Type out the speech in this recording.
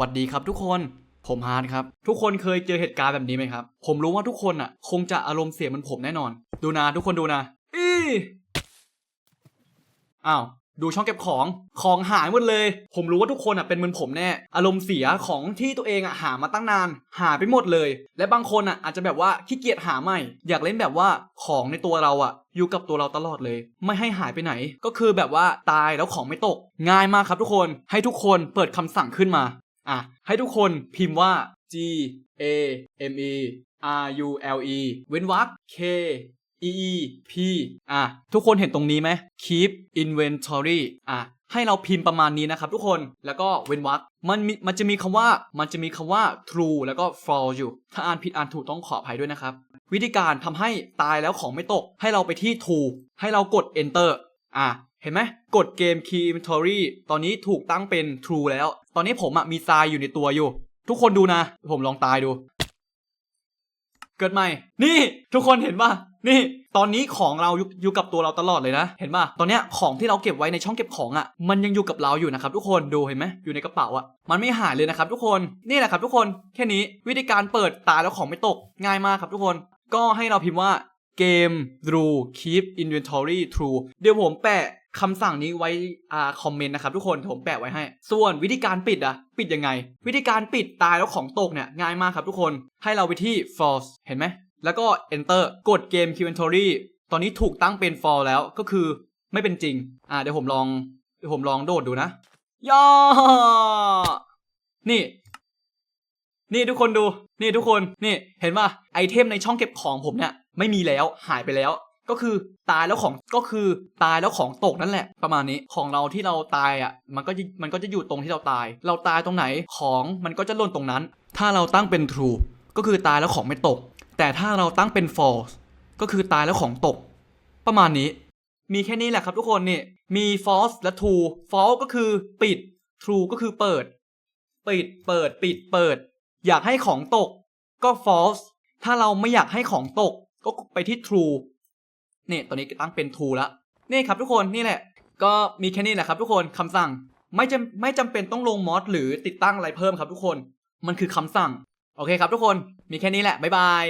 วัสดีครับทุกคน ผมฮาร์ดครับ ทุกคนเคยเจอเหตุการณ์แบบนี้ไหมครับ ผมรู้ว่าทุกคนอะ คงจะอารมณ์เสียเหมือนผมแน่นอน ดูนะทุกคนดูนะอีอ้าวดูช่องเก็บของของหายหมดเลย ผมรู้ว่าทุกคนอะเป็นเหมือนผมแน่ อารมณ์เสียของที่ตัวเองอะหามาตั้งนาน หายไปหมดเลย และบางคนอะอาจจะแบบว่าขี้เกียจหาใหม่ อยากเล่นแบบว่าของในตัวเราอะ อยู่กับตัวเราตลอดเลย ไม่ให้หายไปไหน ก็คือแบบว่าตายแล้วของไม่ตก ง่ายมากครับทุกคนให้ทุกคนเปิดคำสั่งขึ้นมา อะ ให้ทุกคนพิมพ์ว่า G A M E R U L E เว้นวรรค K E E P อะ ทุกคนเห็นตรงนี้ไหม Keep Inventory อะ ให้เราพิมพ์ประมาณนี้นะครับทุกคนแล้วก็เว้นวรรคมันมีมันจะมีคำว่ามันจะมีคำว่า true แล้วก็ false อยู่ ถ้าอ่านผิดอ่านถูกต้องขออภัยด้วยนะครับ วิธีการทำให้ตายแล้วของไม่ตก ให้เราไปที่ true ให้เรากด enter อะ เห็นไหมกดเกม Key Inventory ตอนนี้ถูกตั้งเป็น True แล้ว ตอนนี้ผมอะมีทรายอยู่ในตัวอยู่ ทุกคนดูนะ ผมลองตายดู เกิดใหม่ นี่ ทุกคนเห็นป่ะ นี่ ตอนนี้ของเราอยู่อยู่กับตัวเราตลอดเลยนะ เห็นป่ะ ตอนเนี้ยของที่เราเก็บไว้ในช่องเก็บของอะมันยังอยู่กับเราอยู่นะครับทุกคน ดูเห็นไหมอยู่ในกระเป๋าอะมันไม่หายเลยนะครับทุกคน นี่แหละครับทุกคน แค่นี้วิธีการเปิดตายแล้วของไม่ตก ง่ายมากครับทุกคน ก็ให้เราพิมพ์ว่าเกม true keep inventory true เดี๋ยวผมแปะ คำสั่งนี้ไว้อ่าคอมเมนต์นะครับทุกคนผมแปะไว้ให้ ส่วนวิธีการปิดอะปิดยังไง วิธีการปิดตายแล้วของตกเนี่ยง่ายมากครับทุกคนให้เราไปที่ false เห็นไหมแล้วก็ enter กดเกม inventory ตอนนี้ถูกตั้งเป็น false แล้วก็คือไม่เป็นจริง อ่าเดี๋ยวผมลองเดี๋ยวผมลองโดดดูนะย่อนี่ นี่ทุกคนดู นี่ทุกคน นี่ เห็นป่ะไอเทมในช่องเก็บของผมเนี่ย ไม่มีแล้ว หายไปแล้ว ก็คือตายแล้วของก็คือตายแล้วของตกนั่นแหละ ประมาณนี้ของเราที่เราตายอะมันก็มันก็จะอยู่ตรงที่เราตาย เราตายตรงไหนของมันก็จะล่นตรงนั้น ถ้าเราตั้งเป็น true ก็คือตายแล้วของไม่ตก แต่ถ้าเราตั้งเป็น false ก็คือตายแล้วของตก ประมาณนี้ มีแค่นี้แหละครับทุกคนนี่มี false และ true false ก็คือปิด true ก็คือเปิด ปิดเปิด ปิดเปิด อยากให้ของตก ก็ false ถ้าเราไม่อยากให้ของตก ก็ไปที่ true นี่ตอนนี้ตั้งเป็น true แล้วนี่ครับทุกคนนี่แหละ ก็มีแค่นี้แหละครับ ทุกคนคำสั่งไม่จำไม่จำเป็นต้องลงมอสหรือติดตั้งอะไรเพิ่มครับทุกคน มันคือคำสั่ง โอเคครับทุกคนมีแค่นี้แหละบ๊ายบาย